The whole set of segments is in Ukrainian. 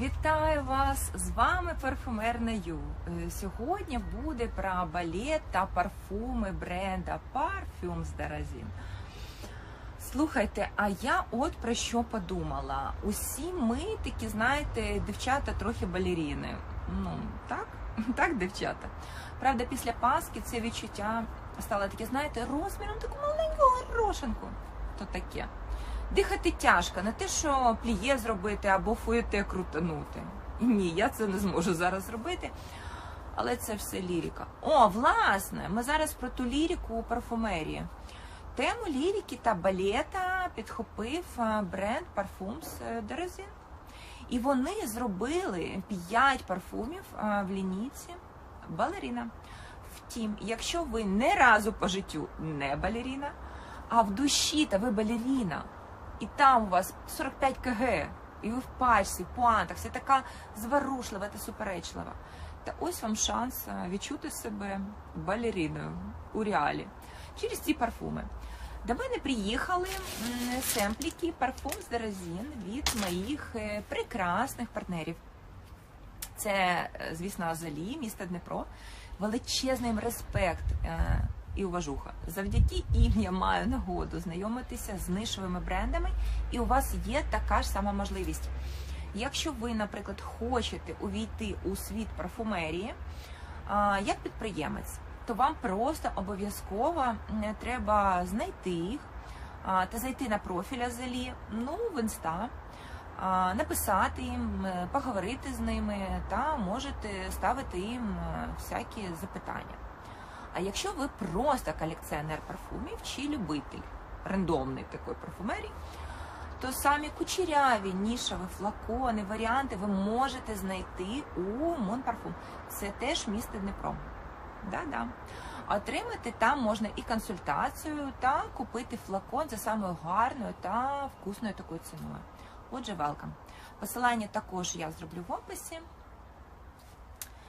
Вітаю вас! З вами парфумерна Ю. Е, Сьогодні буде про балет та парфуми бренда Parfums d'Arazin. Слухайте, а я от про що подумала. Усі ми такі, знаєте, дівчата трохи балеріни. Ну, так? Так, дівчата. Правда, після Пасхи це відчуття стало таке, знаєте, розміром таку маленьку горошинку. То таке. Дихати тяжко, не те, що пліє зробити або фуєте крутанути. Ні, я це не зможу зараз зробити. Але це все лірика. О, власне, ми зараз про ту лірику у парфумерії. Тему лірики та балета підхопив е, бренд Parfums d'Arazin. І вони зробили 5 парфумів е, в лінійці балеріна. Втім, якщо ви не разу по життю не балеріна, а в душі та ви балеріна, і там у вас 45 кг, і ви в пачці, в пуантах, все така зворушлива та суперечлива. Та ось вам шанс е, відчути себе балеріною у реалі через ці парфуми. До мене приїхали семпліки парфум з Дерезін від моїх е, прекрасних партнерів. Це, е, звісно, Азалі, місто Дніпро. Величезний респект і уважуха. Завдяки їм я маю нагоду знайомитися з нишовими брендами, і у вас є така ж сама можливість. Якщо ви, наприклад, хочете увійти у світ парфумерії як підприємець, то вам просто обов'язково треба знайти їх та зайти на профіль Азелі, ну в інста, написати їм, е, поговорити з ними та можете ставити їм е, всякі запитання. А якщо ви просто колекціонер парфумів чи любитель рандомний такої парфумерії, то самі кучеряві, нішеві, флакони, варіанти ви можете знайти у Монпарфум. Це теж місто Дніпро. Да-да. Отримати там можна і консультацію, та купити флакон за самою гарною та вкусною такою ціною. Отже, welcome. Посилання також я зроблю в описі.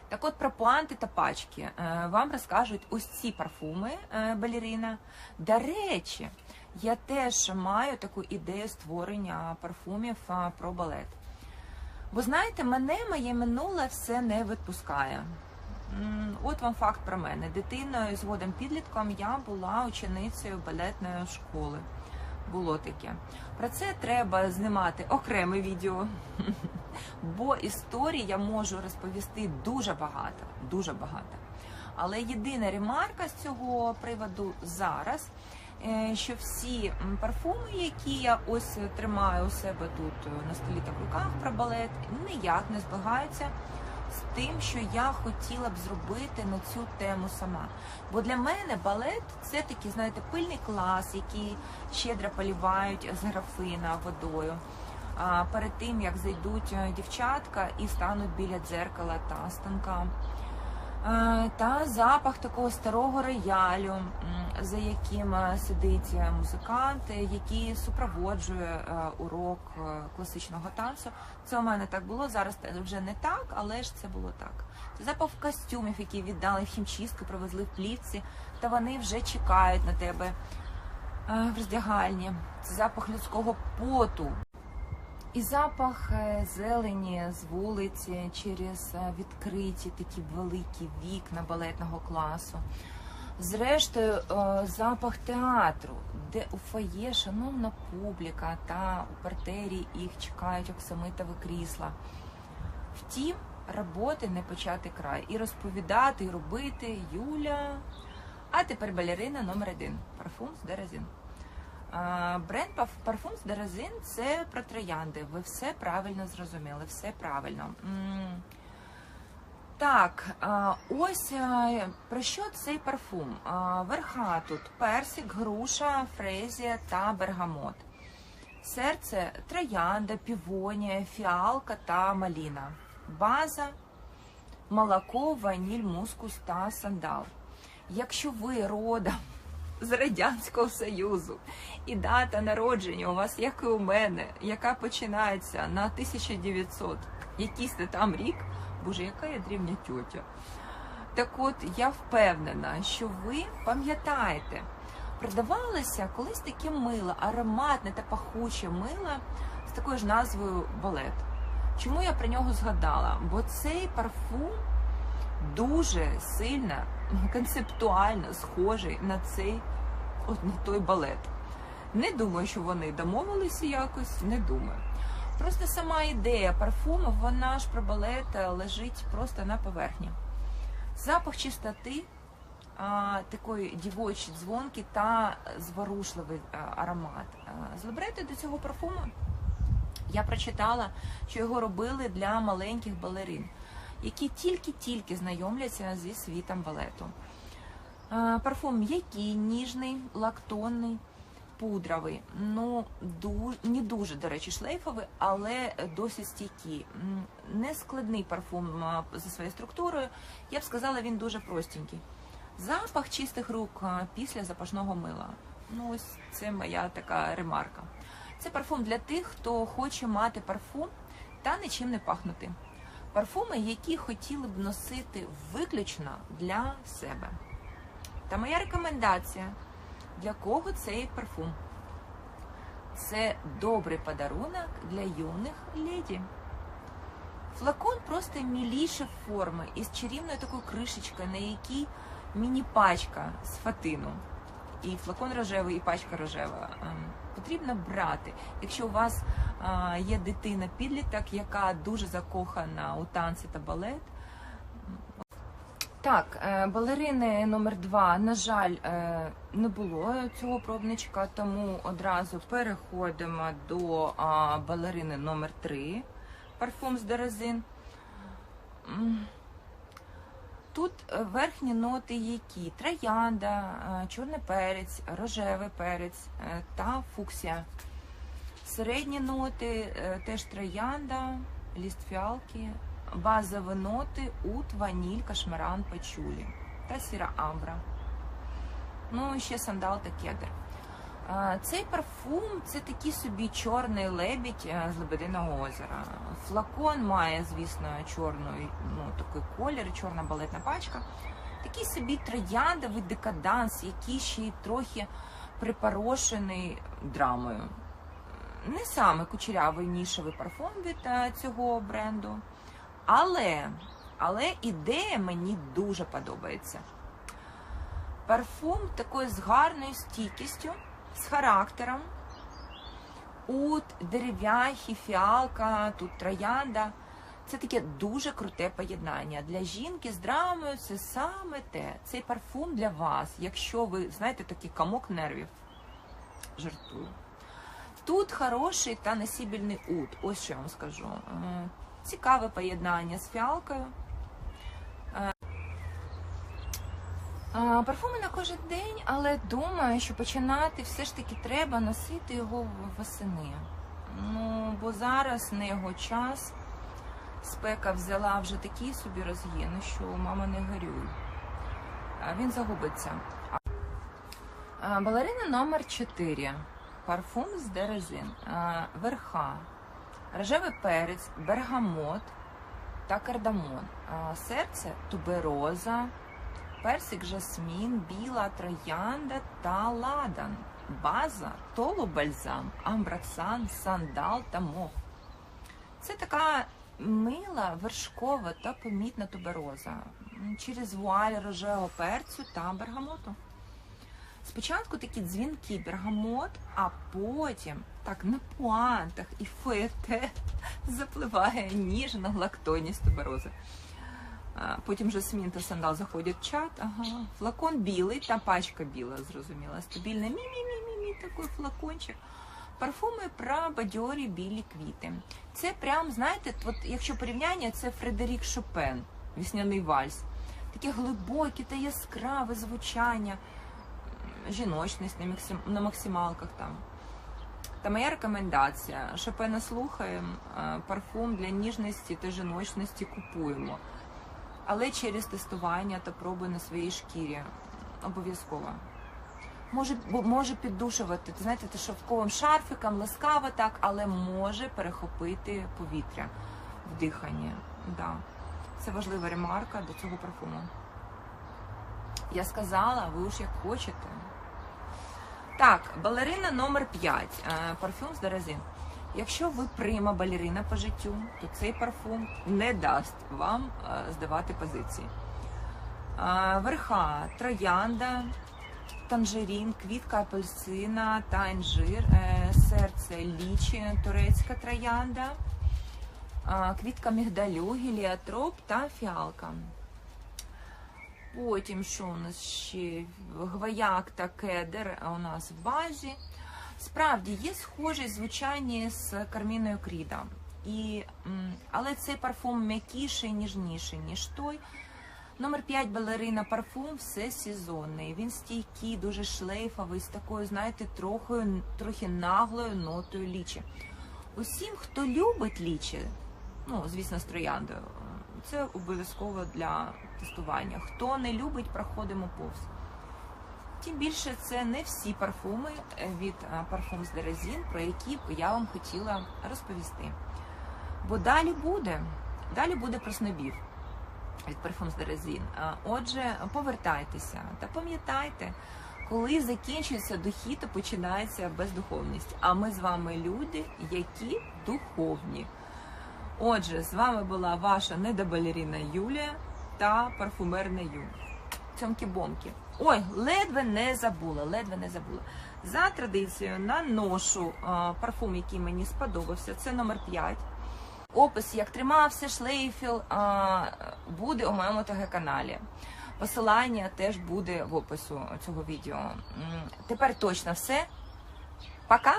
Так от про пуанти та пачки Е, вам розкажуть ось ці парфуми е, балерина. До речі, я теж маю таку ідею створення парфумів про балет. Бо знаєте, мене моє минуле все не відпускає. От вам факт про мене. Дитиною, згодом підлітком, я була ученицею балетної школи. Було таке. Про це треба знімати окреме відео. Бо історій я можу розповісти дуже багато, дуже багато. Але єдина ремарка з цього приводу зараз, е, що всі парфуми, які я ось тримаю у себе тут е, на столі та в руках про балет, ніяк не збігаються з тим, що я хотіла б зробити на цю тему сама. Бо для мене балет це такий, знаєте, пильний клас, який щедро полівають з графина водою. Перед тим як зайдуть е, дівчатка і стануть біля дзеркала та станка. Е, Та запах такого старого роялю, за яким е, сидить музикант, який супроводжує урок класичного танцю. Це у мене так було. Зараз вже не так, але ж це було так. Це запах костюмів, які віддали в хімчистку, привезли в плівці, та вони вже чекають на тебе в роздягальні. Це запах людського поту. І запах е, зелені з вулиці через е, відкриті такі великі вікна балетного класу. Зрештою, е, запах театру, де у фоє шановна публіка та у партері їх чекають оксамитові крісла. Втім, роботи не почати край. І розповідати, і робити Юля. А тепер балерина номер один. Парфум з Дерезін. Бренд Parfums de Raisin – це про троянди. Ви все правильно зрозуміли, все правильно. Так, ось про що цей парфум? Верха тут персик, груша, фрезія та бергамот. Серце троянда, півонія, фіалка та маліна. База молоко, ваніль, мускус та сандал. Якщо ви родом з Радянського Союзу і дата народження у вас, як і у мене, яка починається на 1900, якийсь там рік, боже, яка я дрівня тьотя. Так от я впевнена, що ви пам'ятаєте, продавалося колись таке мило, ароматне та пахуче мило з такою ж назвою балет. Чому я про нього згадала? Бо цей парфум дуже сильно концептуально схожий на цей от на той балет. Не думаю, що вони домовилися якось, не думаю. Просто сама ідея парфуму, вона ж про балет лежить просто на поверхні. Запах чистоти, а, такої дівочі дзвонки та зворушливий а, аромат. А, З до цього парфуму я прочитала, що його робили для маленьких балерин, які тільки-тільки знайомляться зі світом балету. Парфум м'який, ніжний, лактонний, пудровий. Ну, ду- не дуже, до речі, шлейфовий, але досить стійкий. М, Не складний парфум за своєю структурою. Я б сказала, він дуже простенький. Запах чистих рук після запашного мила. Ну, ось це моя така ремарка. Це парфум для тих, хто хоче мати парфум та нічим не пахнути. Парфуми, які хотіли б носити виключно для себе. Та моя рекомендація для кого цей парфум? Це добрий подарунок для юних леді. Флакон просто міліше форми із чарівною такою кришечкою, на якій міні-пачка з фатину. І флакон рожевий, і пачка рожева. Потрібно брати. Якщо у вас є дитина підліток, яка дуже закохана у танці та балет. Так, е, балерини номер 2 на жаль, е, не було цього пробничка, тому одразу переходимо до балерини номер 3 парфум з дерезин. Тут е, верхні ноти які? Троянда, е, чорний перець, рожевий перець е, та фуксія. Середні ноти теж троянда, ліст фіалки, базові ноти ут, ваніль, кашмаран, пачулі та сіра амбра. Ну і ще сандал та кедр. Цей парфум це такий собі чорний лебідь е, з Лебединого озера. Флакон має, звісно, чорний ну, такий колір, чорна балетна пачка. Такий собі трояндовий декаданс, який ще й трохи припорошений драмою. Не саме кучерявий нішевий парфум від е, цього бренду. Але, але ідея мені дуже подобається. Парфум такою з гарною стійкістю, з характером. Ут, дерев'яхи, фіалка, тут троянда. Це таке дуже круте поєднання. Для жінки з драмою це саме те. Цей парфум для вас, якщо ви знаєте такий комок нервів. Жартую. Тут хороший та носібельний ут. Ось що я вам скажу. Е, Цікаве поєднання з фіалкою. Парфуми на кожен день, але думаю, що починати все ж таки треба носити його восени. Ну, бо зараз не його час. Спека взяла вже такі собі розгін, що мама не горюй. Він загубиться. Балерина номер 4. Парфум з дерезин. Верха. Рожевий перець, бергамот та кардамон. Серце тубероза, персик жасмін, біла троянда та ладан. База толубальзам, амбраксан, сандал та мох. Це така мила, вершкова та помітна тубероза через вуаль рожевого перцю та бергамоту. Спочатку такі дзвінки бергамот, а потім так на пуантах і фуете запливає ніжна лактоність туберози. Потім жасмін та сандал заходять в чат. Ага. Флакон білий та пачка біла, зрозуміла. Стабільне мі-мі-мі-мі, такий флакончик. Парфуми про бадьорі білі квіти. Це прям, знаєте, от якщо порівняння, це Фредерік Шопен, вісняний вальс. Таке глибоке та яскраве звучання, жіночність на, максим, на максималках там. Та моя рекомендація: Шопена слухаємо, парфум для ніжності та жіночності купуємо. Але через тестування та проби на своїй шкірі обов'язково. Може, може піддушувати, ти знаєте, ти шовковим шарфиком, ласкаво так, але може перехопити повітря в диханні. Да. Це важлива ремарка до цього парфуму. Я сказала, ви уж як хочете. Так, балерина номер 5. Парфюм з дерезин. Якщо ви прима балерина по життю, то цей парфум не дасть вам е, здавати позиції. Верха троянда, танжерін, квітка апельсина та інжир, е, серце лічі, турецька троянда, квітка мігдалю, геліотроп та фіалка. Потім, що у нас ще? Гвояк та кедр у нас в базі. Справді є схожість звучання з Карміною Кріда. І, але цей парфум м'якіший, ніжніший, ніж той. Номер 5 балерина парфум все сезонний. Він стійкий, дуже шлейфовий, з такою, знаєте, трохи, трохи наглою нотою лічі. Усім, хто любить лічі, ну, звісно, з трояндою, це обов'язково для тестування. Хто не любить, проходимо повз. Тим більше це не всі парфуми е, від Parfums de Rezin, про які я вам хотіла розповісти. Бо далі буде, далі буде про снобів від de Rezin. А, Отже, повертайтеся та пам'ятайте, коли закінчується духи, то починається бездуховність. А ми з вами люди, які духовні. Отже, з вами була ваша недобалеріна Юлія та парфумерна Ю. Цьомкі-бомки. Ой, ледве не забула, ледве не забула. За традицією наношу а, парфум, який мені сподобався. Це номер 5. Опис, як тримався шлейфіл, а, буде у моєму ТГ-каналі. Посилання теж буде в опису цього відео. Тепер точно все. Пока!